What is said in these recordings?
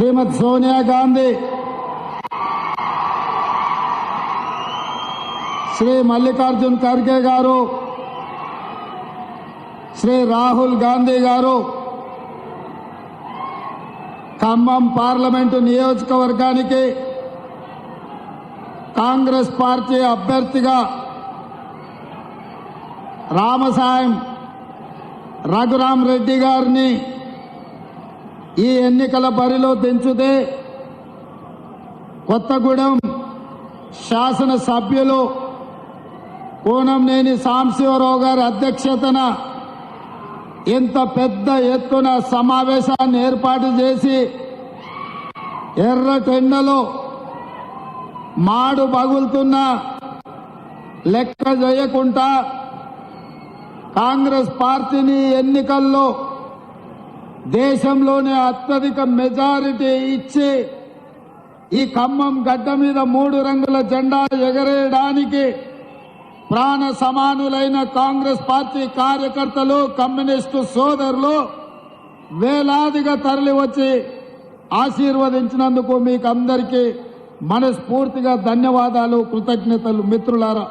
శ్రీమతి సోనియా గాంధీ శ్రీ మల్లికార్జున్ ఖర్గే గారు శ్రీ రాహుల్ గాంధీ గారు ఖమ్మం పార్లమెంటు నియోజకవర్గానికి కాంగ్రెస్ పార్టీ అభ్యర్థిగా రామసాయం రఘురాం రెడ్డి గారిని ఈ ఎన్నికల బరిలో దించుదే కొత్తగూడెం శాసన సభ్యులు సాంశివరావు గారి అధ్యక్షతన ఇంత పెద్ద ఎత్తున సమావేశాన్ని ఏర్పాటు చేసి ఎర్రటెండలో మాడు పగులుతున్న లెక్క చేయకుండా కాంగ్రెస్ పార్టీని ఎన్నికల్లో దేశంలోనే అత్యధిక మెజారిటీ ఇచ్చి ఈ ఖమ్మం గడ్డ మీద మూడు రంగుల జెండా ఎగరేయడానికి ప్రాణ సమానులైన కాంగ్రెస్ పార్టీ కార్యకర్తలు కమ్యూనిస్టు సోదరులు వేలాదిగా తరలి వచ్చి ఆశీర్వదించినందుకు మీకు అందరికీ మనస్ఫూర్తిగా ధన్యవాదాలు కృతజ్ఞతలు మిత్రులారా.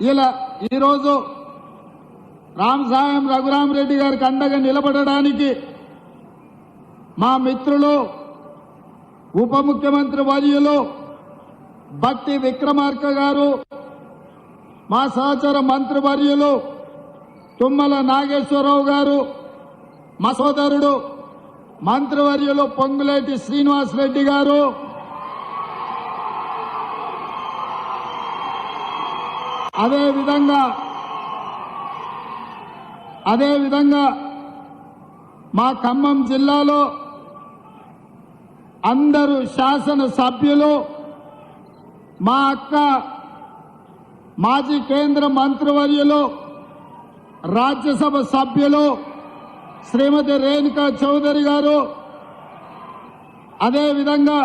ఇలా ఈరోజు రామసాయం రఘురామరెడ్డి గారికి అండగా నిలబడడానికి మా మిత్రులు ఉప ముఖ్యమంత్రి వర్యులు భక్తి విక్రమార్క గారు మా సహచర మంత్రివర్యులు తుమ్మల నాగేశ్వరరావు గారు మా సోదరుడు మంత్రివర్యులు పొంగులేటి శ్రీనివాసరెడ్డి గారు. అదేవిధంగా అదేవిధంగా మా ఖమ్మం జిల్లాలో అందరూ శాసన సభ్యులు మా అక్క మాజీ కేంద్ర మంత్రివర్యులు రాజ్యసభ సభ్యులు శ్రీమతి రేణుకా చౌదరి గారు అదేవిధంగా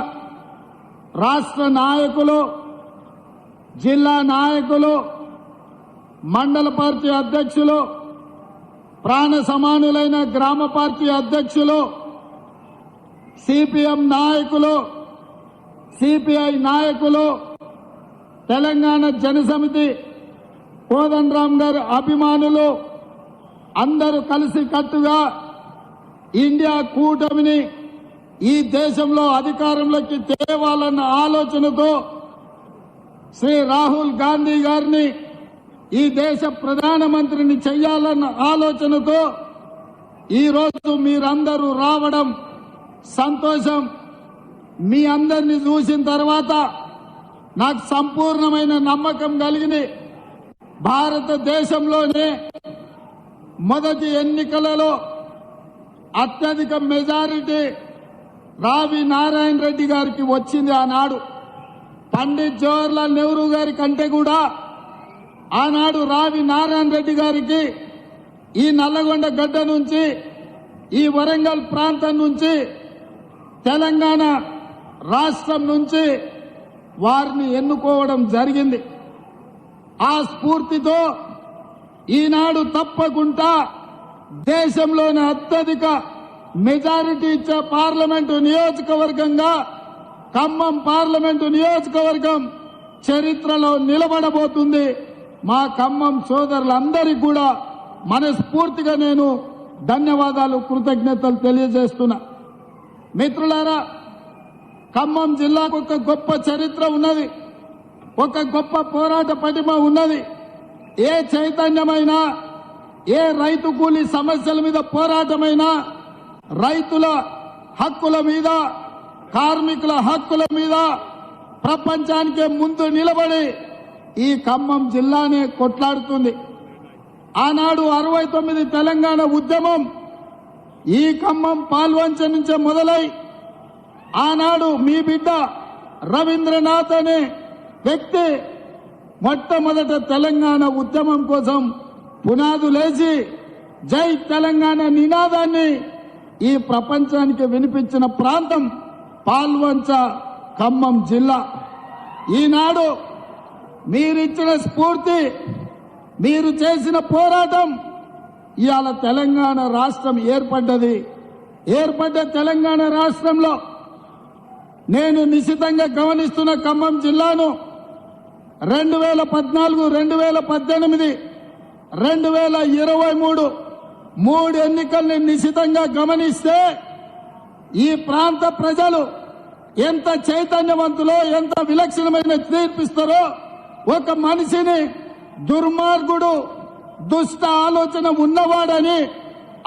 రాష్ట్ర నాయకులు జిల్లా నాయకులు మండల పార్టీ అధ్యక్షులు ప్రాణ సమానులైన గ్రామ పార్టీ అధ్యక్షులు సిపిఎం నాయకులు సిపిఐ నాయకులు తెలంగాణ జనసమితి కోదండరామ్ గారి అభిమానులు అందరూ కలిసి కట్టుగా ఇండియా కూటమిని ఈ దేశంలో అధికారంలోకి తేవాలన్న ఆలోచనతో శ్రీ రాహుల్ గాంధీ గారిని ఈ దేశ ప్రధానమంత్రిని చెయ్యాలన్న ఆలోచనతో ఈరోజు మీరందరూ రావడం సంతోషం. మీ అందరిని చూసిన తర్వాత నాకు సంపూర్ణమైన నమ్మకం కలిగింది. భారతదేశంలోనే మొదటి ఎన్నికలలో అత్యధిక మెజారిటీ రావి నారాయణ రెడ్డి గారికి వచ్చింది ఆనాడు. పండిత్ జవహర్లాల్ నెహ్రూ గారి కంటే కూడా ఆనాడు రావి నారాయణ రెడ్డి గారికి ఈ నల్లగొండ గడ్డ నుంచి ఈ వరంగల్ ప్రాంతం నుంచి తెలంగాణ రాష్ట్రం నుంచి వారిని ఎన్నుకోవడం జరిగింది. ఆ స్ఫూర్తితో ఈనాడు తప్పకుండా దేశంలోని అత్యధిక మెజారిటీ ఇచ్చే పార్లమెంటు నియోజకవర్గంగా ఖమ్మం పార్లమెంటు నియోజకవర్గం చరిత్రలో నిలబడబోతుంది. మా ఖమ్మం సోదరులందరికీ కూడా మనస్ఫూర్తిగా నేను ధన్యవాదాలు కృతజ్ఞతలు తెలియజేస్తున్నా. మిత్రులారా ఖమ్మం జిల్లాకు ఒక గొప్ప చరిత్ర ఉన్నది. ఒక గొప్ప పోరాట పటిమ ఉన్నది. ఏ చైతన్యమైనా ఏ రైతు కూలి సమస్యల మీద పోరాటమైనా రైతుల హక్కుల మీద కార్మికుల హక్కుల మీద ప్రపంచానికే ముందు నిలబడి ఈ ఖమ్మం జిల్లానే కొట్లాడుతుంది. ఆనాడు అరవై తొమ్మిది తెలంగాణ ఉద్యమం ఈ ఖమ్మం పాల్వంచ నుంచే మొదలై ఆనాడు మీ బిడ్డ రవీంద్రనాథ్ అనే వ్యక్తి మొట్టమొదట తెలంగాణ ఉద్యమం కోసం పునాదులేసి జై తెలంగాణ నినాదాన్ని ఈ ప్రపంచానికి వినిపించిన ప్రాంతం పాల్వంచ ఖమ్మం జిల్లా. ఈనాడు మీరిచ్చిన స్ఫూర్తి మీరు చేసిన పోరాటం ఇవాళ తెలంగాణ రాష్ట్రం ఏర్పడ్డది. ఏర్పడ్డ తెలంగాణ రాష్ట్రంలో నేను నిశితంగా గమనిస్తున్న ఖమ్మం జిల్లాను రెండు వేల పద్నాలుగు రెండు వేల పద్దెనిమిది రెండు వేల ఇరవై మూడు మూడు ఎన్నికల్ని నిశితంగా గమనిస్తే ఈ ప్రాంత ప్రజలు ఎంత చైతన్యవంతులో ఎంత విలక్షణమైన తీర్పిస్తారో ఒక మనిషిని దుర్మార్గుడు దుష్ట ఆలోచన ఉన్నవాడని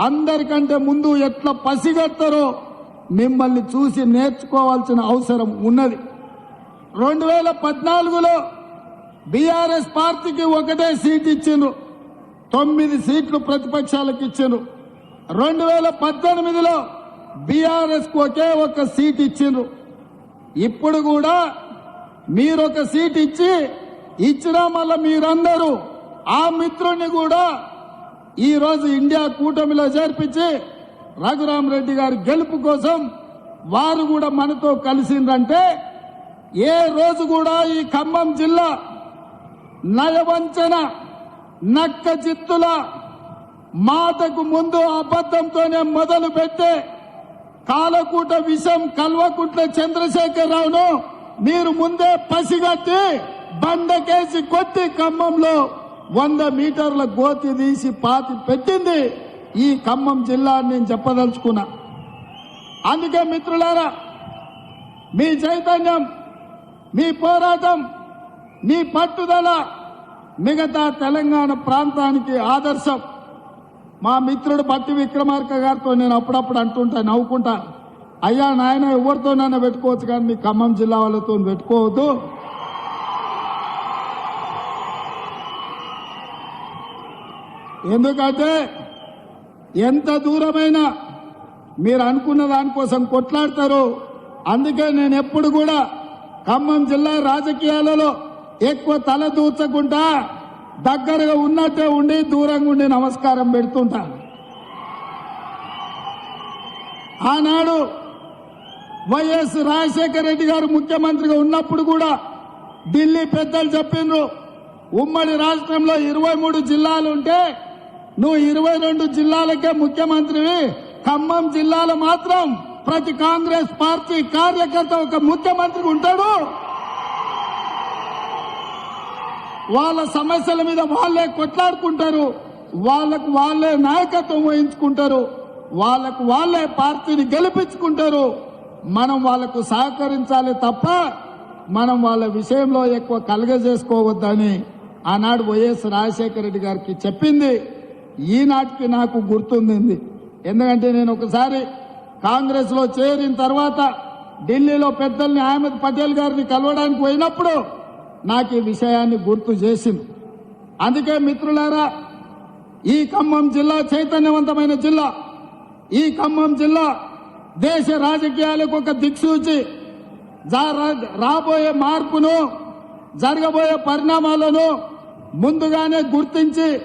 అందరికంటే ముందు ఎట్లా పసిగడతారో మిమ్మల్ని చూసి నేర్చుకోవాల్సిన అవసరం ఉన్నది. రెండు వేల పద్నాలుగులో బీఆర్ఎస్ పార్టీకి ఒకటే సీట్ ఇచ్చిండ్రు. తొమ్మిది సీట్లు ప్రతిపక్షాలకు ఇచ్చిండ్రు. రెండు వేల పద్దెనిమిదిలో బీఆర్ఎస్కు ఒకే ఒక సీట్ ఇచ్చిండ్రు. ఇప్పుడు కూడా మీరు ఒక సీట్ ఇచ్చి ఇచ్చినా మళ్ళా మీరందరూ ఆ మిత్రుని కూడా ఈరోజు ఇండియా కూటమిలో చేర్పించి రఘురామ్ రెడ్డి గారి గెలుపు కోసం వారు కూడా మనతో కలిసిండ్రంటే ఏ రోజు కూడా ఈ ఖమ్మం జిల్లా నయవంచన నక్క చిత్తుల మాటకు ముందు అబద్ధంతోనే మొదలు పెట్టే కాలకూట విషం కల్వకుంట్ల చంద్రశేఖరరావును మీరు ముందే పసిగట్టి బండకేసి కొట్టి ఖమ్మంలో వంద మీటర్ల గోతి తీసి పాతి పెట్టింది ఈ ఖమ్మం జిల్లా నేను చెప్పదలుచుకున్నా. అందుకే మిత్రులారా మీ చైతన్యం మీ పోరాటం మీ పట్టుదల మిగతా తెలంగాణ ప్రాంతానికి ఆదర్శం. మా మిత్రుడు బట్టి విక్రమార్క గారితో నేను అప్పుడప్పుడు అంటుంటా నవ్వుకుంటా అయ్యా నాయన ఎవరితోనైనా పెట్టుకోవచ్చు కానీ మీ ఖమ్మం జిల్లా వాళ్ళతో పెట్టుకోవద్దు. ఎందుకంటే ఎంత దూరమైనా మీరు అనుకున్న దానికోసం కొట్లాడతారు అందుకే నేను ఎప్పుడు కూడా ఖమ్మం జిల్లా రాజకీయాలలో ఎక్కువ తల దూర్చకుండా దగ్గరగా ఉన్నట్టే ఉండి దూరంగా ఉండి నమస్కారం పెడుతుంటాను ఆనాడు వైఎస్ రాజశేఖర రెడ్డి గారు ముఖ్యమంత్రిగా ఉన్నప్పుడు కూడా ఢిల్లీ పెద్దలు చెప్పిండ్రు ఉమ్మడి రాష్ట్రంలో ఇరవై మూడు జిల్లాలు ఉంటే నువ్వు ఇరవై రెండు జిల్లాలకే ముఖ్యమంత్రివి. ఖమ్మం జిల్లాలో మాత్రం ప్రతి కాంగ్రెస్ పార్టీ కార్యకర్త ఒక ముఖ్యమంత్రి ఉంటాడు. వాళ్ళ సమస్యల మీద వాళ్ళే కొట్లాడుకుంటారు. వాళ్ళకు వాళ్ళే నాయకత్వం వహించుకుంటారు. వాళ్ళకు వాళ్ళే పార్టీని గెలిపించుకుంటారు. మనం వాళ్ళకు సహకరించాలి తప్ప మనం వాళ్ళ విషయంలో ఎక్కువ కలగజేసుకోవద్దని ఆనాడు వైఎస్ రాజశేఖర రెడ్డి గారికి చెప్పింది. ఈనాటికి నాకు గుర్తుంది ఎందుకంటే నేను ఒకసారి కాంగ్రెస్లో చేరిన తర్వాత ఢిల్లీలో పెద్దల్ని అహ్మద్ పటేల్ గారిని కలవడానికి పోయినప్పుడు నాకు ఈ విషయాన్ని గుర్తు చేసింది. అందుకే మిత్రులారా ఈ ఖమ్మం జిల్లా చైతన్యవంతమైన జిల్లా ఈ ఖమ్మం జిల్లా దేశ రాజకీయాలకు ఒక దిక్సూచి. రా- రాబోయే మార్పును జరగబోయే పరిణామాలను ముందుగానే గుర్తించి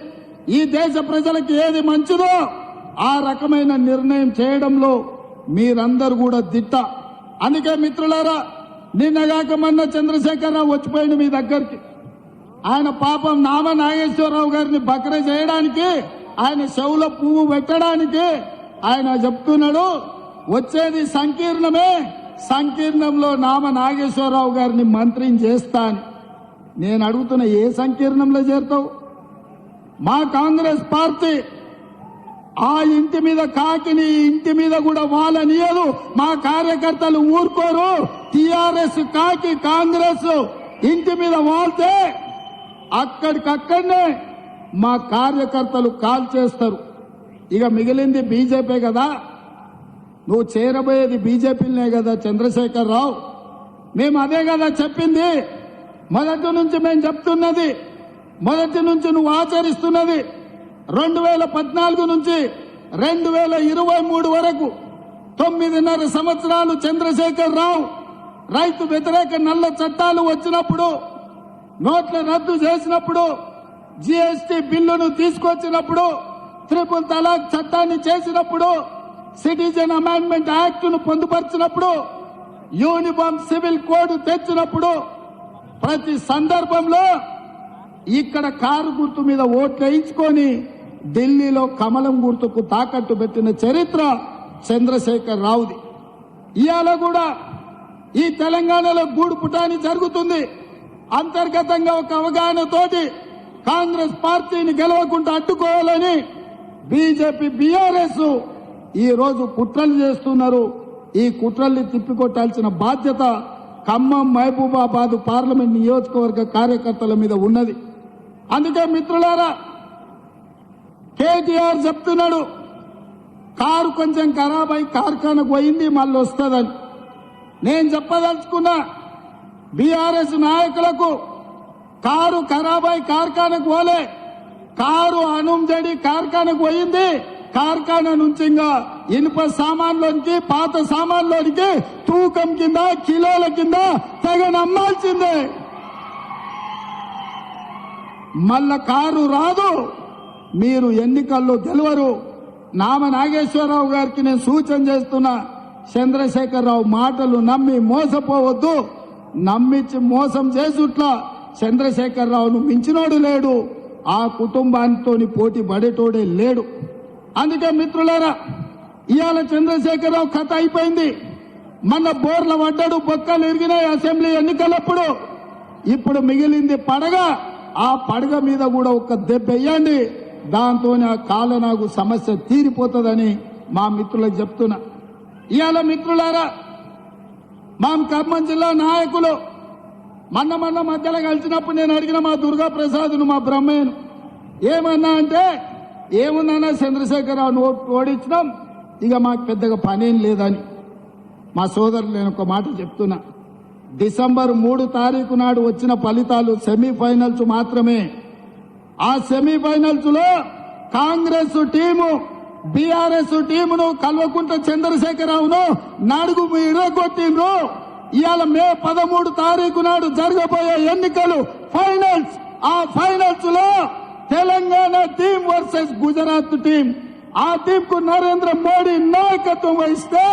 ఈ దేశ ప్రజలకు ఏది మంచిదో ఆ రకమైన నిర్ణయం చేయడంలో మీరందరూ కూడా దిట్ట. అందుకే మిత్రులారా నిన్నగాక మొన్న చంద్రశేఖరరావు వచ్చిపోయింది మీ దగ్గరికి. ఆయన పాపం నామ నాగేశ్వరరావు గారిని బకర చేయడానికి ఆయన చెవుల పువ్వు పెట్టడానికి ఆయన చెప్తున్నాడు వచ్చేది సంకీర్ణమే సంకీర్ణంలో నామ నాగేశ్వరరావు గారిని మంత్రిని చేస్తా నేను అడుగుతున్న ఏ సంకీర్ణంలో చేరుతావు? మా కాంగ్రెస్ పార్టీ ఆ ఇంటి మీద కాకిని ఇంటి మీద కూడా వాళ్ళనియదు మా కార్యకర్తలు ఊరుకోరు. టిఆర్ఎస్ కాకి కాంగ్రెస్ ఇంటి మీద వాళ్తే అక్కడికక్కడనే మా కార్యకర్తలు కాల్ చేస్తారు. ఇక మిగిలింది బీజేపీ కదా. నువ్వు చేరబోయేది బీజేపీనే కదా చంద్రశేఖర్ రావు. మేము అదే కదా చెప్పింది. మొదటి నుంచి మేము చెప్తున్నది. మొదటి నుంచి నువ్వు ఆచరిస్తున్నది రెండు వేల పద్నాలుగు నుంచి రెండు వేల ఇరవై మూడు వరకు తొమ్మిదిన్నర సంవత్సరాలు చంద్రశేఖర్ రావు రైతు వ్యతిరేక నల్ల చట్టాలు వచ్చినప్పుడు నోట్ల రద్దు చేసినప్పుడు జీఎస్టీ బిల్లును తీసుకొచ్చినప్పుడు త్రిపుల్ తలాక్ చట్టాన్ని చేసినప్పుడు సిటిజన్ అమెండ్మెంట్ యాక్ట్ను పొందుపరిచినప్పుడు యూనిఫామ్ సివిల్ కోడ్ తెచ్చినప్పుడు ప్రతి సందర్భంలో ఇక్కడ కారు గుర్తు మీద ఓట్లు వేయించుకొని ఢిల్లీలో కమలం గుర్తుకు తాకట్టు పెట్టిన చరిత్ర చంద్రశేఖర్ రావుది. ఇవాళ కూడా ఈ తెలంగాణలో గూడు పుటాని జరుగుతుంది. అంతర్గతంగా ఒక అవగాహనతోటి కాంగ్రెస్ పార్టీని గెలవకుండా అడ్డుకోవాలని బీజేపీ బీఆర్ఎస్ ఈ రోజు కుట్రలు చేస్తున్నారు. ఈ కుట్రల్ని తిప్పికొట్టాల్సిన బాధ్యత ఖమ్మం మహబూబాబాద్ పార్లమెంట్ నియోజకవర్గ కార్యకర్తల మీద ఉన్నది. అందుకే మిత్రులారా కేటీఆర్ చెప్తున్నాడు కారు కొంచెం ఖరాబ్ అయి కార్ఖానకు పోయింది మళ్ళీ వస్తుందని. నేను చెప్పదలుచుకున్నా బీఆర్ఎస్ నాయకులకు కారు ఖరాబ్ అయి కార్ఖానకు పోలే. కారు అనుంజడి కార్ఖానకు పోయింది కార్ఖానా నుంచి ఇంకా ఇనుప సామాన్లోనికి పాత సామాన్లోనికి తూకం కింద కిలోల కింద తెగ అమ్మాల్సిందే మళ్ళా కారు రాదు. మీరు ఎన్నికల్లో గెలవరు. నామ నాగేశ్వరరావు గారికి నేను సూచన చేస్తున్నా చంద్రశేఖరరావు మాటలు నమ్మి మోసపోవద్దు. నమ్మించి మోసం చేసుట్లా చంద్రశేఖరరావును మించినోడు లేడు. ఆ కుటుంబానితో పోటీ పడేటోడే లేడు. అందుకే మిత్రులారా ఇవాళ చంద్రశేఖరరావు కథ అయిపోయింది. మన బోర్ల పడ్డాడు బొక్కలు ఎరిగినాయి అసెంబ్లీ ఎన్నికలప్పుడు. ఇప్పుడు మిగిలింది పడగ ఆ పడగ మీద కూడా ఒక దెబ్బ వేయండి. దాంతో ఆ కాలనాగు సమస్య తీరిపోతుందని మా మిత్రులకు చెప్తున్నా. ఇవాళ మిత్రులారా మా ఖమ్మం జిల్లా నాయకులు మన్న మన్న మధ్యలో కలిసినప్పుడు నేను అడిగిన మా దుర్గా ప్రసాద్ను మా బ్రహ్మయ్యను ఏమన్నా అంటే ఏముందన్నా చంద్రశేఖరరావు ఓడించినాం. ఇక మాకు పెద్దగా పనేం లేదని. మా సోదరులు నేను ఒక మాట చెప్తున్నా. డిసెంబర్ మూడు తారీఖు నాడు వచ్చిన ఫలితాలు సెమీఫైనల్స్ మాత్రమే. ఆ సెమీఫైనల్స్లో కాంగ్రెస్ టీము బీఆర్ఎస్ టీమును కల్వకుంట చంద్రశేఖరరావును నాడుగు ఇరగొట్టిండ్రు. ఇవాళ మే పదమూడు తారీఖు నాడు జరగబోయే ఎన్నికలు ఫైనల్స్. ఆ ఫైనల్స్లో Telangana team versus Gujarat team. ఆ టీం కు నరేంద్ర మోడీ నాయకత్వం వహిస్తే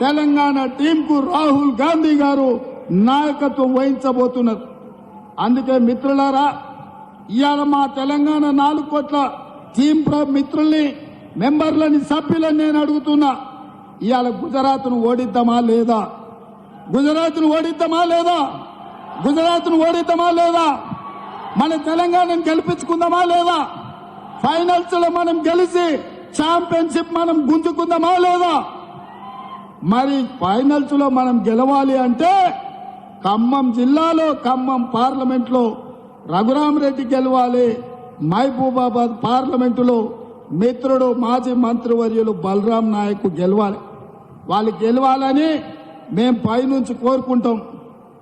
తెలంగాణ టీంకు రాహుల్ గాంధీ గారు నాయకత్వం వహించబోతున్నారు. అందుకే మిత్రులారా ఇవాళ మా తెలంగాణ నాలుగు కోట్ల టీం ప్ర- మిత్రుల్ని మెంబర్లని సభ్యులని నేను అడుగుతున్నా ఇవాళ గుజరాత్ను ఓడిద్దామా లేదా? గుజరాత్ను ఓడిద్దామా లేదా? గుజరాత్ను ఓడిద్దామా లేదా? మన తెలంగాణను గెలిపించుకుందామా లేదా? ఫైనల్స్లో మనం గెలిచి ఛాంపియన్షిప్ మనం గుంజుకుందామా లేదా? మరి ఫైనల్స్లో మనం గెలవాలి అంటే ఖమ్మం జిల్లాలో ఖమ్మం పార్లమెంట్లో రఘురామరెడ్డి గెలవాలి. మహబూబాబాద్ పార్లమెంటులో మిత్రుడు మాజీ మంత్రివర్యులు బలరాం నాయక్ గెలవాలి. వాళ్ళు గెలవాలని మేం పైనుంచి కోరుకుంటాం.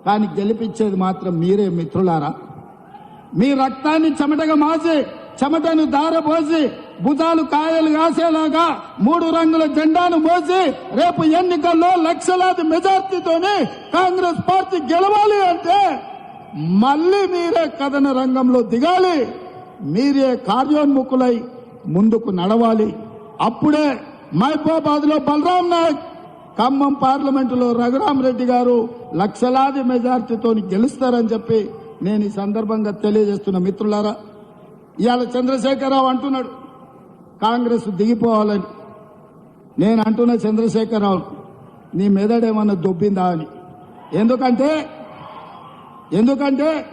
కానీ గెలిపించేది మాత్రం మీరే మిత్రులారా. మీ రక్తాన్ని చెమటగా మాసి చెమటను దారపోసి భుజాలు కాయలు కాసేలాగా మూడు రంగుల జెండాను మోసి రేపు ఎన్నికల్లో లక్షలాది మెజార్టీతోనే కాంగ్రెస్ పార్టీ గెలవాలి అంటే మళ్ళీ మీరే కథన రంగంలో దిగాలి. మీరే కార్యోన్ముఖులై ముందుకు నడవాలి. అప్పుడే మహబూబాబాద్లో బలరాం నాయక్ ఖమ్మం పార్లమెంటులో రఘురాం రెడ్డి గారు లక్షలాది మెజార్టీతో గెలుస్తారని చెప్పి నేను ఈ సందర్భంగా తెలియజేస్తున్న మిత్రులారా ఇవాళ చంద్రశేఖరరావు అంటున్నాడు కాంగ్రెస్ దిగిపోవాలని. నేను అంటున్న చంద్రశేఖరరావు నీ మెదడేమన్నా దొబ్బిందా అని. ఎందుకంటే ఎందుకంటే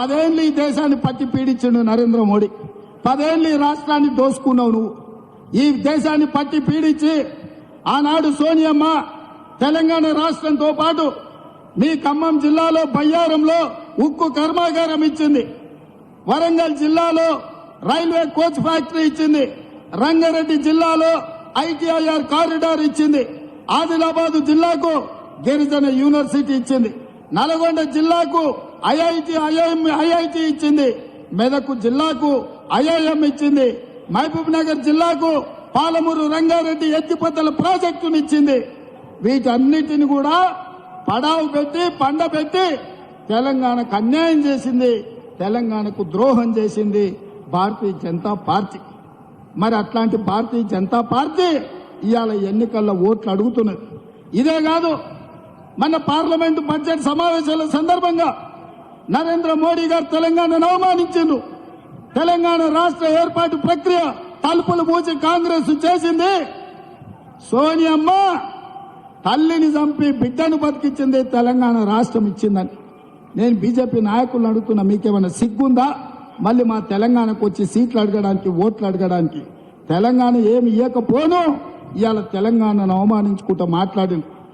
పదేళ్ళు ఈ దేశాన్ని పట్టి పీడించిండు నరేంద్ర మోడీ. పదేళ్ళు ఈ రాష్ట్రాన్ని దోసుకున్నావు నువ్వు. ఈ దేశాన్ని పట్టి పీడించి ఆనాడు సోనియమ్మ తెలంగాణ రాష్ట్రంతో పాటు మీ ఖమ్మం జిల్లాలో బయ్యారంలో ఉక్కు కర్మాగారం ఇచ్చింది. వరంగల్ జిల్లాలో రైల్వే కోచ్ ఫ్యాక్టరీ ఇచ్చింది. రంగారెడ్డి జిల్లాలో ఐటీఐఆర్ కారిడార్ ఇచ్చింది. ఆదిలాబాద్ జిల్లాకు గిరిజన యూనివర్సిటీ ఇచ్చింది. నల్గొండ జిల్లాకు ఐఐటి ఐఐఎం ఐఐటి ఇచ్చింది. మెదక్ జిల్లాకు ఐఐఎం ఇచ్చింది. మహబూబ్ నగర్ జిల్లాకు పాలమూరు రంగారెడ్డి ఎత్తిపోతల ప్రాజెక్టును ఇచ్చింది. వీటన్నిటిని కూడా పడావు పెట్టి పండ పెట్టి తెలంగాణకు అన్యాయం చేసింది. తెలంగాణకు ద్రోహం చేసింది భారతీయ జనతా పార్టీ. మరి అట్లాంటి భారతీయ జనతా పార్టీ ఇవాళ ఎన్నికల్లో ఓట్లు అడుగుతున్నది. ఇదే కాదు మన పార్లమెంటు బడ్జెట్ సమావేశాల సందర్భంగా నరేంద్ర మోడీ గారు తెలంగాణను అవమానించిండు. తెలంగాణ రాష్ట్ర ఏర్పాటు ప్రక్రియ తలుపులు మూసి కాంగ్రెస్ చేసింది సోనియమ్మ. తల్లిని చంపి బిడ్డను బతికించింది తెలంగాణ రాష్ట్రం ఇచ్చిందని. నేను బీజేపీ నాయకులను అడుగుతున్నా మీకేమైనా సిగ్గుందా? మళ్ళీ మా తెలంగాణకు వచ్చి సీట్లు అడగడానికి ఓట్లు అడగడానికి తెలంగాణ ఏమి ఇవ్వకపోను ఇవాళ తెలంగాణను అవమానించుకుంటూ మాట్లాడింది.